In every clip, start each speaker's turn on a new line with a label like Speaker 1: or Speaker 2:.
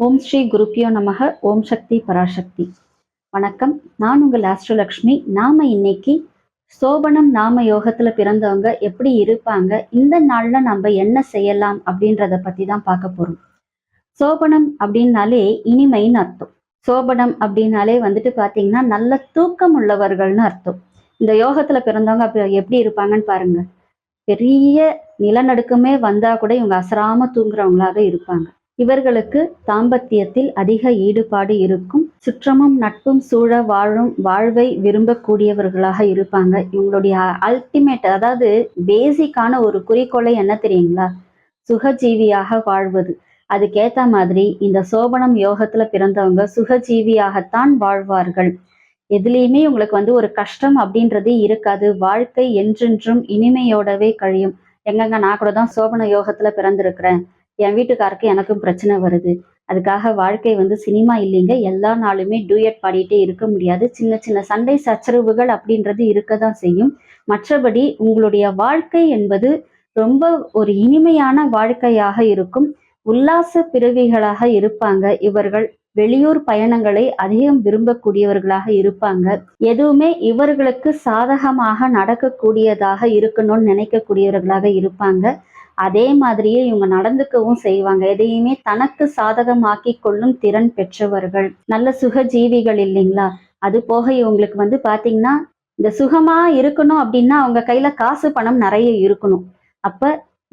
Speaker 1: ஓம் ஸ்ரீ குருப்பியோ நமக ஓம் சக்தி பராசக்தி. வணக்கம். நான் உங்கள் ஆஸ்ட்ரோலக்ஷ்மி. நாம இன்னைக்கு சோபனம் நாம யோகத்துல பிறந்தவங்க எப்படி இருப்பாங்க இந்த நாள்ல நம்ம என்ன செய்யலாம் அப்படின்றத பத்தி தான் பார்க்க போறோம். சோபனம் அப்படின்னாலே இனிமைன்னு அர்த்தம். சோபனம் அப்படின்னாலே வந்துட்டு பாத்தீங்கன்னா நல்ல தூக்கம் உள்ளவர்கள்னு அர்த்தம். இந்த யோகத்துல பிறந்தவங்க அப்ப எப்படி இருப்பாங்கன்னு பாருங்க. பெரிய நிலநடுக்கமே வந்தா கூட இவங்க அசராம தூங்குறவங்களாக இருப்பாங்க. இவர்களுக்கு தாம்பத்தியத்தில் அதிக ஈடுபாடு இருக்கும். சுற்றமும் நட்பும் சூழ வாழும் வாழ்வை விரும்பக்கூடியவர்களாக இருப்பாங்க. இவங்களுடைய அல்டிமேட் அதாவது பேசிக்கான ஒரு குறிக்கோளை என்ன தெரியுங்களா? சுகஜீவியாக வாழ்வது. அதுக்கேத்த மாதிரி இந்த சோபனம் யோகத்துல பிறந்தவங்க சுகஜீவியாகத்தான் வாழ்வார்கள். எதுலேயுமே உங்களுக்கு வந்து ஒரு கஷ்டம் அப்படின்றது இருக்காது. வாழ்க்கை என்றென்றும் இனிமையோடவே கழியும். எங்கங்க நான் கூட தான் சோபன யோகத்துல பிறந்திருக்கிறேன். என் வீட்டுக்காருக்கு எனக்கும் பிரச்சனை வருது. அதுக்காக வாழ்க்கை வந்து சினிமா இல்லைங்க. எல்லா நாளுமே டூயட் பாடிட்டே இருக்க முடியாது. சின்ன சின்ன சண்டை சச்சரவுகள் அப்படின்றது இருக்க தான் செய்யும். மற்றபடி உங்களுடைய வாழ்க்கை என்பது ரொம்ப ஒரு இனிமையான வாழ்க்கையாக இருக்கும். உல்லாச பிறவிகளாக இருப்பாங்க. இவர்கள் வெளியூர் பயணங்களை அதிகம் விரும்பக்கூடியவர்களாக இருப்பாங்க. எதுவுமே இவர்களுக்கு சாதகமாக நடக்கக்கூடியதாக இருக்கணும்னு நினைக்கக்கூடியவர்களாக இருப்பாங்க. அதே மாதிரியே இவங்க நடந்துக்கவும் செய்வாங்க. எதையுமே தனக்கு சாதகமாக்கி கொள்ளும் திறன் பெற்றவர்கள். நல்ல சுகஜீவிகள் இல்லைங்களா? அது போக இவங்களுக்கு வந்து பாத்தீங்கன்னா இந்த சுகமா இருக்கணும் அப்படின்னா அவங்க கையில காசு பணம் நிறைய இருக்கணும். அப்ப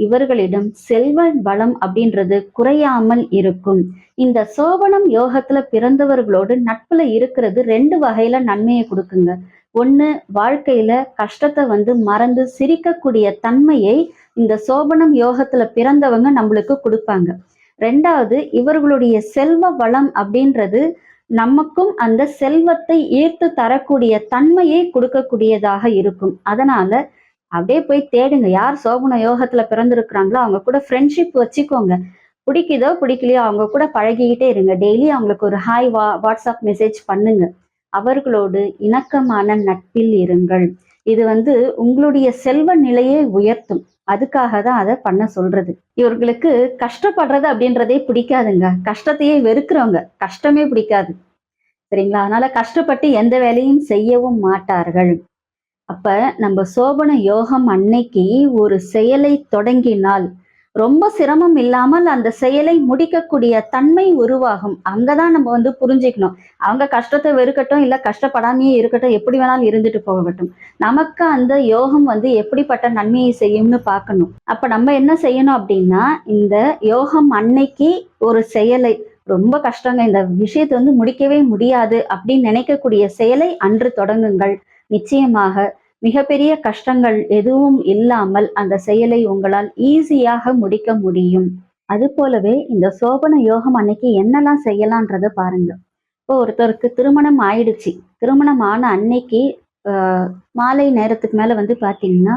Speaker 1: இவர்களிடம் செல்வ வளம் அப்படின்றது குறையாமல் இருக்கும். இந்த சோபனம் யோகத்துல பிறந்தவர்களோடு நட்புல இருக்கிறது ரெண்டு வகையில நன்மையை கொடுக்குங்க. ஒண்ணு வாழ்க்கையில கஷ்டத்தை வந்து மறந்து சிரிக்கக்கூடிய தன்மையை இந்த சோபனம் யோகத்துல பிறந்தவங்க நம்மளுக்கு கொடுப்பாங்க. ரெண்டாவது இவர்களுடைய செல்வ வளம் அப்படின்றது நமக்கும் அந்த செல்வத்தை ஈர்த்து தரக்கூடிய தன்மையை கொடுக்கக்கூடியதாக இருக்கும். அதனால அப்படியே போய் தேடுங்க. யார் சோபன யோகத்துல பிறந்திருக்கிறாங்களோ அவங்க கூட ஃப்ரெண்ட்ஷிப் வச்சுக்கோங்க. பிடிக்குதோ பிடிக்கலையோ அவங்க கூட பழகிக்கிட்டே இருங்க. டெய்லி அவங்களுக்கு ஒரு ஹாய் வா வாட்ஸ்அப் மெசேஜ் பண்ணுங்க. அவர்களோடு இணக்கமான நட்பில் இருங்கள். இது வந்து உங்களுடைய செல்வ நிலையை உயர்த்தும். அதுக்காக தான் அதை பண்ண சொல்றது. இவர்களுக்கு கஷ்டப்படுறது அப்படின்றதே பிடிக்காதுங்க. கஷ்டத்தையே வெறுக்கிறவங்க. கஷ்டமே பிடிக்காது. சரிங்களா? அதனால கஷ்டப்பட்டு எந்த வேலையும் செய்யவும் மாட்டார்கள். அப்ப நம்ம சோபன யோகம் அன்னைக்கு ஒரு செயலை தொடங்கினால் ரொம்ப சிரமம் இல்லாமல் அந்த செயலை முடிக்கக்கூடிய தன்மை உருவாகும். அங்கதான் நம்ம வந்து புரிஞ்சுக்கணும். அவங்க கஷ்டத்தை வெறுக்கட்டும் இல்ல கஷ்டப்படாமையே இருக்கட்டும் எப்படி வேணாலும் இருந்துட்டு போகட்டும். நமக்கு அந்த யோகம் வந்து எப்படிப்பட்ட நன்மையை செய்யும்னு பார்க்கணும். அப்ப நம்ம என்ன செய்யணும் அப்படின்னா இந்த யோகம் அன்னைக்கு ஒரு செயலை ரொம்ப கஷ்டங்க இந்த விஷயத்தை வந்து முடிக்கவே முடியாது அப்படின்னு நினைக்கக்கூடிய செயலை அன்று தொடங்குங்கள். நிச்சயமாக மிகப்பெரிய கஷ்டங்கள் எதுவும் இல்லாமல் அந்த செயலை உங்களால் ஈஸியாக முடிக்க முடியும். அது போலவே இந்த சோபன யோகம் அன்னைக்கு என்னெல்லாம் செய்யலான்றத பாருங்க. இப்போ ஒருத்தருக்கு திருமணம் ஆயிடுச்சு. திருமணம் ஆன அன்னைக்கு மாலை நேரத்துக்கு மேல வந்து பாத்தீங்கன்னா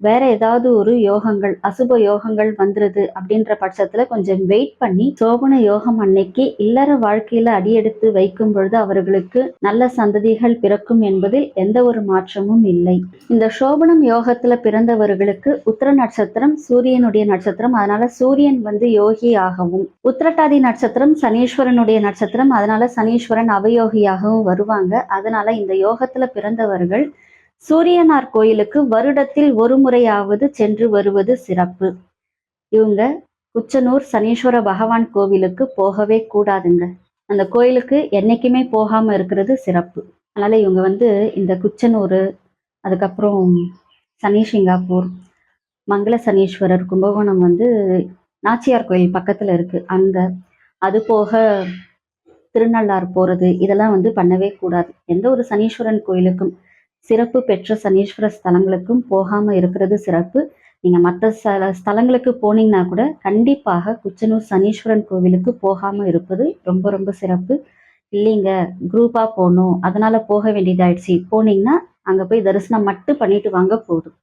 Speaker 1: வேற ஏதாவது ஒரு யோகங்கள் அசுப யோகங்கள் வந்துருது அப்படின்ற பட்சத்துல கொஞ்சம் வெயிட் பண்ணி சோபன யோகம் அன்னைக்கு இல்லற வாழ்க்கையில அடியெடுத்து வைக்கும் பொழுது அவர்களுக்கு நல்ல சந்ததிகள் பிறக்கும் என்பதில் எந்த ஒரு மாற்றமும் இல்லை. இந்த சோபனம் யோகத்துல பிறந்தவர்களுக்கு உத்திர நட்சத்திரம் சூரியனுடைய நட்சத்திரம். அதனால சூரியன் வந்து யோகி ஆகவும் உத்திரட்டாதி நட்சத்திரம் சனீஸ்வரனுடைய நட்சத்திரம். அதனால சனீஸ்வரன் அவயோகியாகவும் வருவாங்க. அதனால இந்த யோகத்துல பிறந்தவர்கள் சூரியனார் கோயிலுக்கு வருடத்தில் ஒரு முறையாவது சென்று வருவது சிறப்பு. இவங்க குச்சனூர் சனீஸ்வர பகவான் கோவிலுக்கு போகவே கூடாதுங்க. அந்த கோயிலுக்கு என்னைக்குமே போகாம இருக்கிறது சிறப்பு. அதனால இவங்க வந்து இந்த குச்சனூர் அதுக்கப்புறம் சனீஷிங்காப்பூர் மங்கள சனீஸ்வரர் கும்பகோணம் வந்து நாச்சியார் கோயில் பக்கத்துல இருக்கு. அங்க அது போக திருநள்ளார் போறது இதெல்லாம் வந்து பண்ணவே கூடாது. எந்த ஒரு சனீஸ்வரன் கோயிலுக்கும் சிறப்பு பெற்ற சனீஸ்வர ஸ்தலங்களுக்கும் போகாம இருக்கிறது சிறப்பு. நீங்க மற்ற ஸ்தல ஸ்தலங்களுக்கு போனீங்கன்னா கூட கண்டிப்பாக குச்சனூர் சனீஸ்வரன் கோவிலுக்கு போகாம இருப்பது ரொம்ப ரொம்ப சிறப்பு. இல்லைங்க குரூப்பா போகணும் அதனால போக வேண்டியதாயிடுச்சு. போனீங்கன்னா அங்க போய் தரிசனம் மட்டும் பண்ணிட்டு வாங்க போதும்.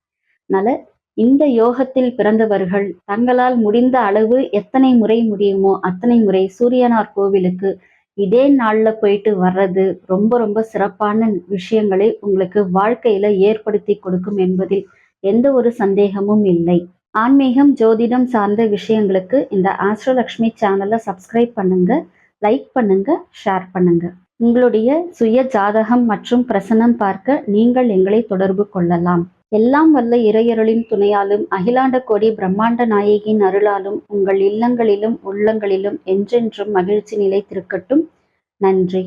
Speaker 1: அதனால இந்த யோகத்தில் பிறந்தவர்கள் தங்களால் முடிந்த அளவு எத்தனை முறை முடியுமோ அத்தனை முறை சூரியனார் கோவிலுக்கு இதே நாளில் போயிட்டு வர்றது ரொம்ப ரொம்ப சிறப்பான விஷயங்களை உங்களுக்கு வாழ்க்கையில ஏற்படுத்தி கொடுக்கும் என்பதில் எந்த ஒரு சந்தேகமும் இல்லை. ஆன்மீகம் ஜோதிடம் சார்ந்த விஷயங்களுக்கு இந்த ஆஸ்ட்ரோலக்ஷ்மி சேனலை சப்ஸ்கிரைப் பண்ணுங்க லைக் பண்ணுங்க ஷேர் பண்ணுங்க. உங்களுடைய சுய ஜாதகம் மற்றும் பிரசனம் பார்க்க நீங்கள் எங்களை தொடர்பு கொள்ளலாம். எல்லாம் வல்ல இறையருளின் துணையாலும் அகிலாண்ட கோடி பிரம்மாண்ட நாயகியின் அருளாலும் உங்கள் இல்லங்களிலும் உள்ளங்களிலும் என்றென்றும் மகிழ்ச்சி நிலைத்திருக்கட்டும். நன்றி.